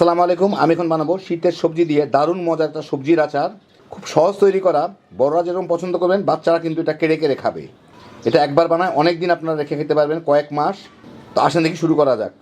আসসালামু আলাইকুম, আমি এখন বানাবো শীতের সবজি দিয়ে দারুণ মজার একটা সবজির আচার। খুব সহজ তৈরি করা, বড়রা যেরকম পছন্দ করবেন, বাচ্চারা কিন্তু এটা কেড়ে কেড়ে খাবে। এটা একবার বানায় অনেক দিন আপনারা রেখে খেতে পারবেন, কয়েক মাস। তো আসেন দেখি শুরু করা যাক।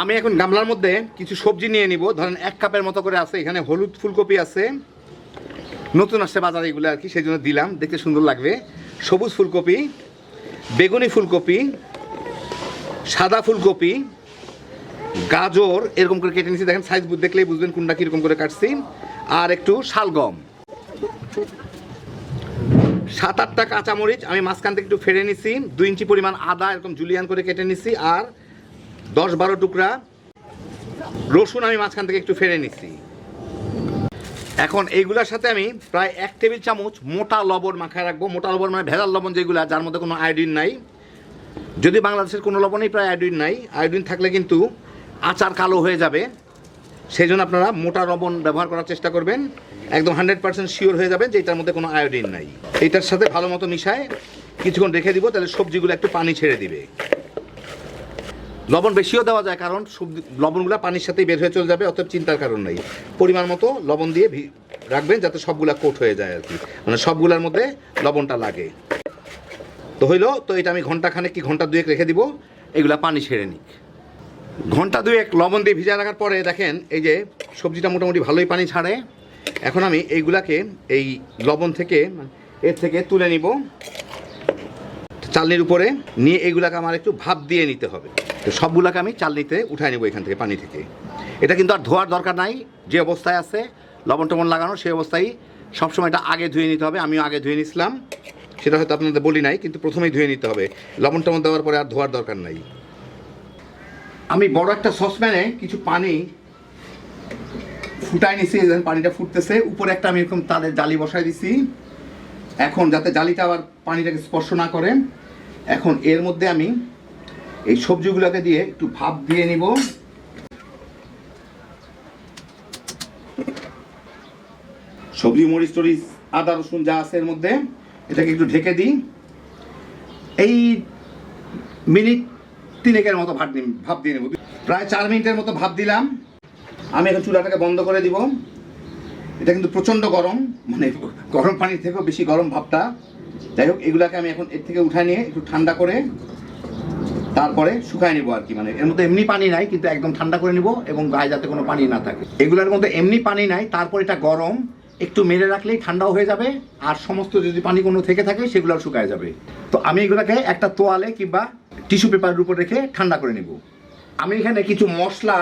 আমি এখন গামলার মধ্যে কিছু সবজি নিয়ে নিব। ধরেন এক কাপের মতো করে আছে, এখানে হলুদ ফুলকপি আছে। নতুন আসছে বাজারে এগুলো আর কি, সেই জন্য দিলাম, দেখতে সুন্দর লাগবে। সবুজ ফুলকপি, বেগুনি ফুলকপি, সাদা ফুলকপি গাজর এরকম করে কেটে নিচ্ছি দেখেন সাইজ দেখলেই বুঝবেন কোনটা কীরকম করে কাটছি। আর একটু শালগম সাত আটটা কাঁচামরিচ আমি মাঝখান থেকে একটু ফেড়ে নিছি। দুই ইঞ্চি পরিমাণ আদা এরকম জুলিয়ান করে কেটে নিছি। আর দশ বারো টুকরা রসুন আমি মাঝখান থেকে একটু ফেড়ে নিছি। এখন এইগুলোর সাথে আমি প্রায় এক টেবিল চামচ মোটা লবণ মাখায় রাখব। মোটা লবণ মানে ভেজাল লবণ যেগুলো, যার মধ্যে কোনো আয়োডিন নাই। যদি বাংলাদেশের কোনো লবণেই প্রায় আয়োডিন নাই। আয়োডিন থাকলে কিন্তু আচার কালো হয়ে যাবে সেই জন্য আপনারা মোটা লবণ ব্যবহার করার চেষ্টা করবেন। একদম হান্ড্রেড পার্সেন্ট শিওর হয়ে যাবে যে এটার মধ্যে কোনো আয়োডিন নাই। এইটার সাথে ভালো মতো মিশায় কিছুক্ষণ রেখে দিব, তাহলে সবজিগুলো একটু পানি ছেড়ে দিবে। লবণ বেশিও দেওয়া যায়, কারণ সবজি, লবণগুলো পানির সাথেই বের হয়ে চলে যাবে, অতএব চিন্তার কারণ নেই। পরিমাণ মতো লবণ দিয়ে রাখবেন, যাতে সবগুলা কোট হয়ে যায় আর কি। মানে সবগুলার মধ্যে লবণটা লাগে। তো হইল, তো এটা আমি ঘণ্টা খানেক কি ঘণ্টা দুয়েক রেখে দিব, এগুলা পানি ছেড়ে নিক। ঘণ্টা দুয়েক লবণ দিয়ে ভিজা রাখার পরে দেখেন, এই যে সবজিটা মোটামুটি ভালোই পানি ছাড়ে। এখন আমি এইগুলাকে এই লবণ থেকে এর থেকে তুলে নিব। চালনির উপরে নিয়ে এইগুলাকে আমার একটু ভাপ দিয়ে নিতে হবে। তো সবগুলাকে আমি চালনিতে উঠায় নেব এখান থেকে পানি থেকে। এটা কিন্তু আর ধোয়ার দরকার নাই, যে অবস্থায় আছে, লবণ টবণ লাগানো, সেই অবস্থায় সবসময় এটা আগে ধুয়ে নিতে হবে। আমিও আগে ধুয়ে নিছিলাম। সেটা হয়তো আপনাদের বলি নাই, কিন্তু প্রথমেই ধুয়ে নিতে হবে। লবণ টবণ দেওয়ার পরে আর ধোয়ার দরকার নাই। আমি বড় একটা সসপ্যানে কিছু পানি ফুটাই নিছি পানিটা ফুটতেছে। উপরে একটা আমি এরকম তাদের জালি বসাই দিছি। এখন যাতে জালিটা আবার পানিটাকে স্পর্শ না করে, এখন এর মধ্যে আমি এই সবজিগুলোকে দিয়ে একটু ভাপ দিয়ে নিব। সবজি, মরিচ, টরিচ, আদা, রসুন যা আছে এর মধ্যে, এটাকে একটু ঢেকে দিই। এই মিনিট তিনেকের মতো ভাত দিন ভাপ দিয়ে নেব। প্রায় চার মিনিটের মতো ভাপ দিলাম। আমি এখন চুলাটাকে বন্ধ করে দিব। এটা কিন্তু প্রচণ্ড গরম মানে গরম পানির থেকেও বেশি গরম ভাবটা। যাই হোক, এগুলাকে আমি এখন এর থেকে উঠায় নিয়ে একটু ঠান্ডা করে তারপরে শুকায় নিব আর কি। মানে এর মধ্যে এমনি পানি নাই, কিন্তু একদম ঠান্ডা করে নিব এবং গায়ে যাতে কোনো পানি না থাকে। এগুলোর মধ্যে এমনি পানি নাই, তারপর এটা গরম। একটু মেরে রাখলেই ঠান্ডাও হয়ে যাবে, আর সমস্ত যদি পানি কোনো থেকে থাকে সেগুলোও শুকায় যাবে। তো আমি এগুলোকে একটা তোয়ালে কিংবা টিস্যু পেপারের উপর রেখে ঠান্ডা করে নিব। আমি এখানে কিছু মশলা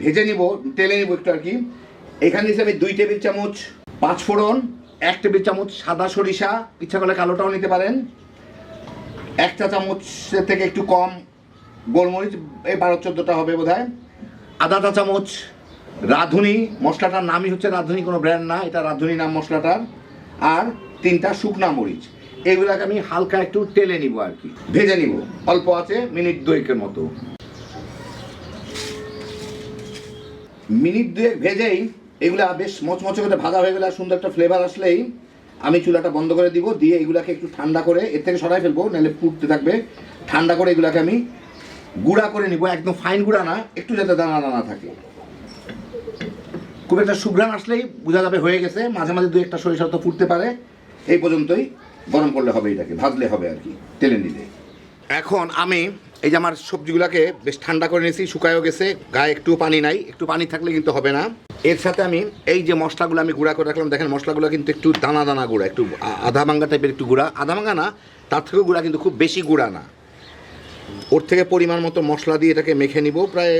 ভেজে নিব, তেলে নিব একটু আর কি। এখানে দিয়েছি আমি দুই টেবিল চামচ পাঁচ ফোড়ন, এক টেবিল চামচ সাদা সরিষা, ইচ্ছা করলে কালোটাও নিতে পারেন। এক চা চামচের থেকে একটু কম গোলমরিচ, এই বারো চোদ্দোটা হবে বোধ হয় আধা চা চামচ রাঁধুনি, মশলাটার নামই হচ্ছে রাঁধুনি, কোনো ব্র্যান্ড না, এটা রাঁধুনি নাম মশলাটার। আর তিনটা শুকনা মরিচ। এগুলাকে আমি হালকা একটু টেলে নিব আর কি। ভেজে নিব। অল্প আছে, মিনিট দুয়েকের মতো। মিনিট দুয়েক ভেজেই এগুলা বেশ মচমচে করে ভাজা হয়ে গেলে সুন্দর একটা ফ্লেভার আসলেই আমি চুলাটা বন্ধ করে দিব, দিয়ে এগুলাকে একটু ঠান্ডা করে এর থেকে সরাই ফেলব, নাহলে ফুটতে থাকবে। ঠান্ডা করে এগুলাকে আমি গুঁড়া করে নিব, একদম ফাইন গুঁড়া না, একটু যাতে দানা দানা থাকে। খুব একটা সুঘ্রাণ আসলেই বোঝা যাবে হয়ে গেছে, মাঝে মাঝে দু একটা সরিষা তো ফুটতে পারে, এই পর্যন্তই। গরম করলে হবে এটাকে, ভাজলে হবে আর কি, তেলে নিলে। এখন আমি এই যে আমার সবজিগুলোকে বেশ ঠান্ডা করে নিয়েছি, শুকায়ও গেছে, গায়ে একটু পানি নাই, একটু পানি থাকলে কিন্তু হবে না। এর সাথে আমি এই যে মশলাগুলো আমি গুঁড়া করে রাখলাম, দেখেন মশলাগুলো কিন্তু একটু দানা দানা গুঁড়া, একটু আধা ভাঙ্গা টাইপের একটু গুঁড়া। আধা ভাঙ্গা না, তার থেকেও গুঁড়া কিন্তু খুব বেশি গুঁড়া না। ওর থেকে পরিমাণ মতো মশলা দিয়ে এটাকে মেখে নিব, প্রায়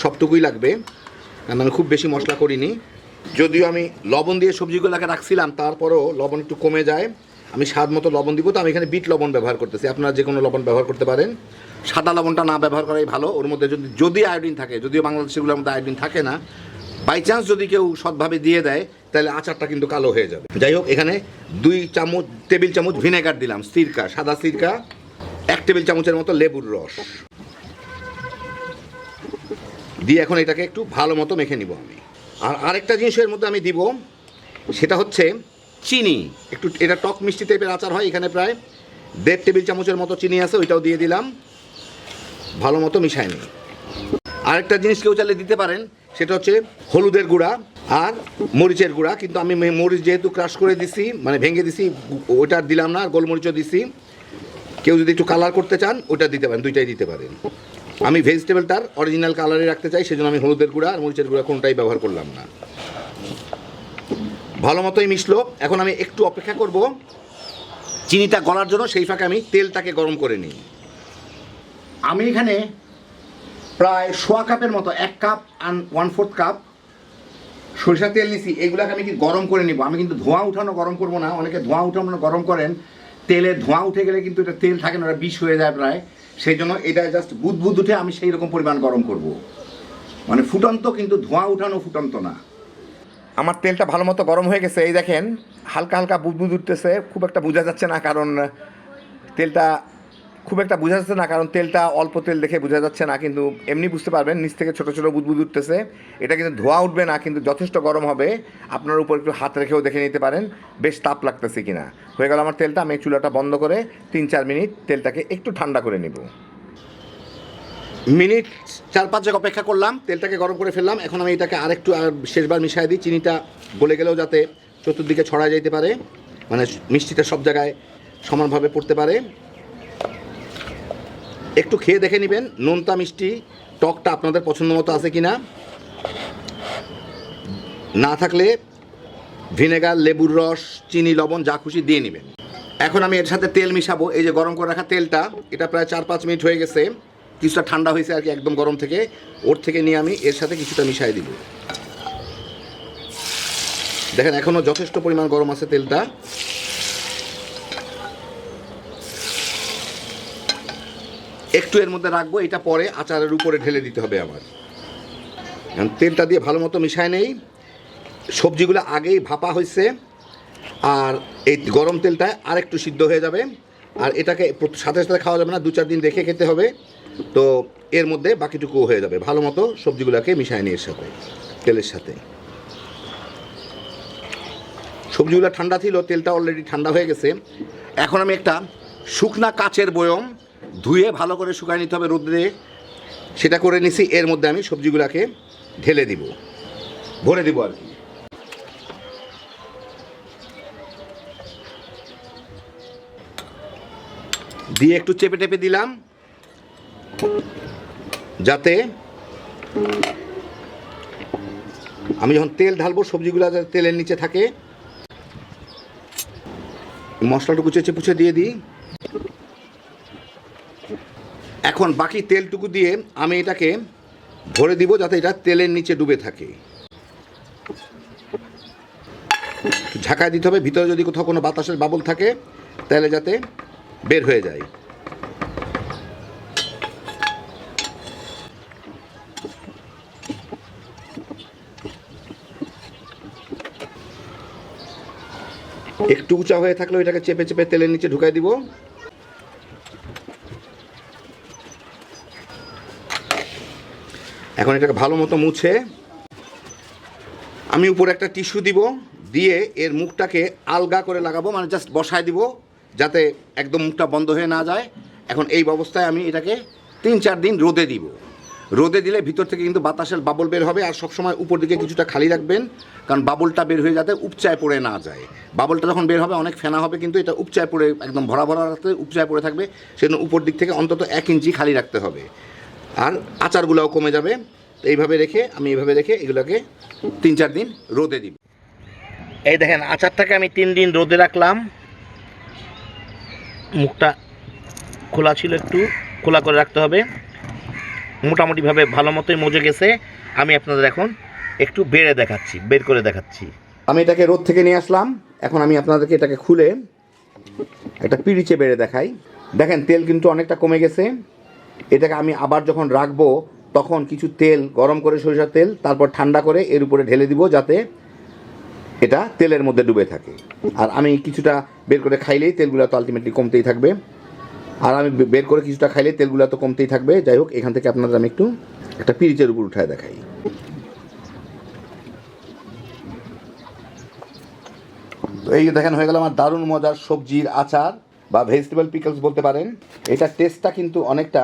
সবটুকুই লাগবে। আমি খুব বেশি মশলা করিনি। যদিও আমি লবণ দিয়ে সবজিগুলোকে রাখছিলাম, তারপরেও লবণ একটু কমে যায়। আমি স্বাদ মতো লবণ দিব তো আমি এখানে বিট লবণ ব্যবহার করতেছি। আপনারা যে কোনো লবণ ব্যবহার করতে পারেন। সাদা লবণটা না ব্যবহার করাই ভালো। ওর মধ্যে যদি যদি আয়োডিন থাকে, যদিও বাংলাদেশেগুলোর মধ্যে আয়োডিন থাকে না বাই চান্স যদি কেউ সৎভাবে দিয়ে দেয়, তাহলে আচারটা কিন্তু কালো হয়ে যাবে। যাই হোক, এখানে দুই চামচ, টেবিল চামচ ভিনেগার দিলাম, সিরকা, সাদা সিরকা, এক টেবিল চামচের মতো লেবুর রস। দিয়ে এখন এটাকে একটু ভালো মতো মেখে নিব আমি। আর আরেকটা জিনিস এর মধ্যে আমি দিব, সেটা হচ্ছে চিনি। একটু, এটা টক মিষ্টি টাইপের আচার হয় এখানে প্রায়। দেড় টেবিল চামচের মতো চিনি আছে, ওইটাও দিয়ে দিলাম। ভালো মতো মিশাই আরেকটা জিনিস কেউ চাইলে দিতে পারেন, সেটা হচ্ছে হলুদের গুঁড়া আর মরিচের গুঁড়া। কিন্তু আমি মরিচ যেহেতু ক্রাশ করে দিছি মানে ভেঙে দিছি আর দিলাম না, আর গোলমরিচও দিছি। কেউ যদি একটু কালার করতে চান ওটা দিতে পারেন, দুইটাই দিতে পারেন। আমি ভেজিটেবলটার অরিজিনাল কালারে রাখতে চাই, সেজন্য আমি হলুদের গুঁড়া আর মরিচের গুঁড়া কোনটাই ব্যবহার করলাম না। ভালো মতোই মিশলো। এখন আমি একটু অপেক্ষা করব। চিনিটা গলার জন্য, সেই ফাঁকে আমি তেলটাকে গরম করে নিই। আমি এখানে প্রায় সোয়া কাপের মতো, এক কাপ ওয়ান ফোর্থ কাপ সরিষার তেল নিছি। এগুলাকে আমি কি গরম করে নিব? আমি কিন্তু ধোঁয়া উঠানো গরম করব না। অনেকে ধোঁয়া উঠানো গরম করেন। তেলে ধোঁয়া উঠে গেলে কিন্তু এটা তেল থাকে না, ওটা বিষ হয়ে যায় প্রায়। সেই জন্য এটা জাস্ট বুদবুদ উঠে আমি সেই রকম পরিমাণ গরম করব। মানে ফুটন্ত কিন্তু ধোঁয়া উঠানো ফুটন্ত না। আমার তেলটা ভালো মতো গরম হয়ে গেছে। এই দেখেন, হালকা হালকা বুদবুদ উঠতেছে। খুব একটা বোঝা যাচ্ছে না কারণ, তেলটা খুব একটা বোঝা যাচ্ছে না কারণ তেলটা অল্প তেল দেখে বোঝা যাচ্ছে না। কিন্তু এমনি বুঝতে পারবেন, নিচ থেকে ছোটো ছোটো বুদবুদ উঠতেছে। এটা কিন্তু ধোয়া উঠবে না, কিন্তু যথেষ্ট গরম হবে। আপনার উপর একটু হাত রেখেও দেখে নিতে পারেন, বেশ তাপ লাগতেছে কিনা। হয়ে গেল আমার তেলটা, আমি চুলাটা বন্ধ করে তিন চার মিনিট তেলটাকে একটু ঠান্ডা করে নেব। মিনিট চার পাঁচ জায়গা অপেক্ষা করলাম, তেলটাকে গরম করে ফেললাম। এখন আমি এটাকে আরেকটু, আর শেষবার মিশাই দিই, চিনিটা গলে গেলেও যাতে চতুর্দিকে ছড়া যেতে পারে মানে মিষ্টিটা সব জায়গায় সমানভাবে পড়তে পারে। একটু খেয়ে দেখে নেবেন, নোনতা মিষ্টি, টকটা আপনাদের পছন্দ মতো আছে কিনা। না থাকলে ভিনেগার, লেবুর রস, চিনি, লবণ, যা খুশি দিয়ে নেবেন। এখন আমি এর সাথে তেল মিশাবো। এই যে গরম করে রাখা তেলটা, এটা প্রায় চার পাঁচ মিনিট হয়ে গেছে। কিছুটা ঠান্ডা হয়েছে আর কি একদম গরম থেকে। ওর থেকে নিয়ে আমি এর সাথে কিছুটা মিশাই দিব। দেখেন এখনও যথেষ্ট পরিমাণ গরম আছে তেলটা। একটু এর মধ্যে রাখব, এটা পরে আচারের উপরে ঢেলে দিতে হবে আমার তেলটা দিয়ে ভালো মতো মিশায় নেই। সবজিগুলো আগেই ভাপা হয়েছে। আর এই গরম তেলটা আর একটু সিদ্ধ হয়ে যাবে। আর এটাকে সাথে সাথে খাওয়া যাবে না দু চার দিন রেখে খেতে হবে। তো এর মধ্যে বাকিটুকু হয়ে যাবে। ভালো মতো সবজিগুলোকে মিশায় নিয়ে সাথে, তেলের সাথে। সবজিগুলো ঠান্ডা ছিল, তেলটা অলরেডি ঠান্ডা হয়ে গেছে। এখন আমি একটা শুকনা কাচের বয়ম ধুয়ে ভালো করে শুকায় নিতে হবে রোদ্রে সেটা করে নিছি, এর মধ্যে আমি সবজিগুলোকে ঢেলে দিব। ভরে দিব আর কি। দিয়ে একটু চেপে টেপে দিলাম। যাতে আমি যখন তেল ঢালবো, সবজিগুলো যাতে তেলের নিচে থাকে। মশলাটুকু চেঁচে পুছে দিয়ে দিই। এখন বাকি তেলটুকু দিয়ে আমি এটাকে ভরে দিব যাতে এটা তেলের নিচে ডুবে থাকে। ঝাঁকায় দিতে হবে, ভিতরে যদি কোথাও কোনো বাতাসের বাবল থাকে, তাহলে যাতে বের হয়ে যায়। একটু উঁচা হয়ে থাকলে এটাকে চেপে চেপে তেলের নিচে ঢুকাই দিব। এখন এটাকে ভালো মতো মুছে আমি উপরে একটা টিস্যু দিব, দিয়ে এর মুখটাকে আলগা করে লাগাবো মানে জাস্ট বসায় দিব, যাতে একদম মুখটা বন্ধ হয়ে না যায়। এখন এই অবস্থায় আমি এটাকে তিন চার দিন রোদে দিব। রোদে দিলে ভিতর থেকে কিন্তু বাতাসের বাবল বের হবে আর সবসময় উপর দিকে কিছুটা খালি রাখবেন। কারণ বাবলটা বের হয়ে যাতে উপচায় পড়ে না যায়। বাবলটা যখন বের হবে, অনেক ফেনা হবে কিন্তু এটা উপচায় পড়ে, একদম ভরা ভরা রাখতে উপচায় পড়ে থাকবে। সেজন্য উপর দিক থেকে অন্তত এক ইঞ্চি খালি রাখতে হবে। আর আচারগুলোও কমে যাবে। এইভাবে রেখে, আমি এইভাবে রেখে এগুলোকে তিন চার দিন রোদে দিব। এই দেখেন, আচারটাকে আমি তিন দিন রোদে রাখলাম। মুখটা খোলা ছিল একটু, খোলা করে রাখতে হবে। মোটামুটিভাবে ভালো মতোই মজে গেছে। আমি আপনাদের এখন একটু বেড়ে দেখাচ্ছি, বের করে দেখাচ্ছি। আমি এটাকে রোদ থেকে নিয়ে আসলাম। এখন আমি আপনাদেরকে এটাকে খুলে একটা পিড়িচে বেড়ে দেখাই। দেখেন, তেল কিন্তু অনেকটা কমে গেছে। এটাকে আমি আবার যখন রাখব, তখন কিছু তেল, গরম করে সরিষার তেল, তারপর ঠান্ডা করে এর উপরে ঢেলে দিব যাতে এটা তেলের মধ্যে ডুবে থাকে। আর আমি কিছুটা বের করে খাইলেই তেলগুলো তো আলটিমেটলি কমতেই থাকবে। আর আমি বের করে কিছুটা খাইলে তেলগুলো তো কমতেই থাকবে। যাই হোক, এখান থেকে আপনাদের আমি একটু একটা পিরিচের উপর উঠায় দেখাই। এই দেখেন, হয়ে গেল আমার দারুণ মজার সবজির আচার বা ভেজিটেবল পিকলস বলতে পারেন। এটা টেস্টটা কিন্তু অনেকটা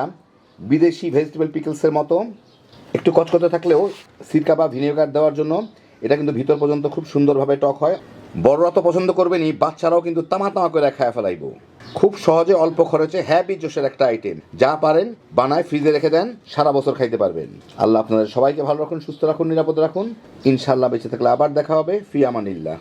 বিদেশি ভেজিটেবল পিকলসের মতো। একটু কচকচে থাকলেও সিরকা বা ভিনেগার দেওয়ার জন্য এটা কিন্তু ভিতর পর্যন্ত খুব সুন্দরভাবে টক হয়। বড়রা তো পছন্দ করবেনই, বাচ্চারাও কিন্তু তামা তামা করে খায় ফেলাইব। খুব সহজে অল্প খরচে হ্যাপি জোশের একটা আইটেম যা পারেন, বানায় ফ্রিজে রেখে দেন, সারা বছর খাইতে পারবেন। আল্লাহ আপনাদের সবাইকে ভালো রাখুন, সুস্থ রাখুন, নিরাপদ রাখুন। ইনশাল্লাহ বেঁচে থাকলে আবার দেখা হবে। ফি আমানিল্লাহ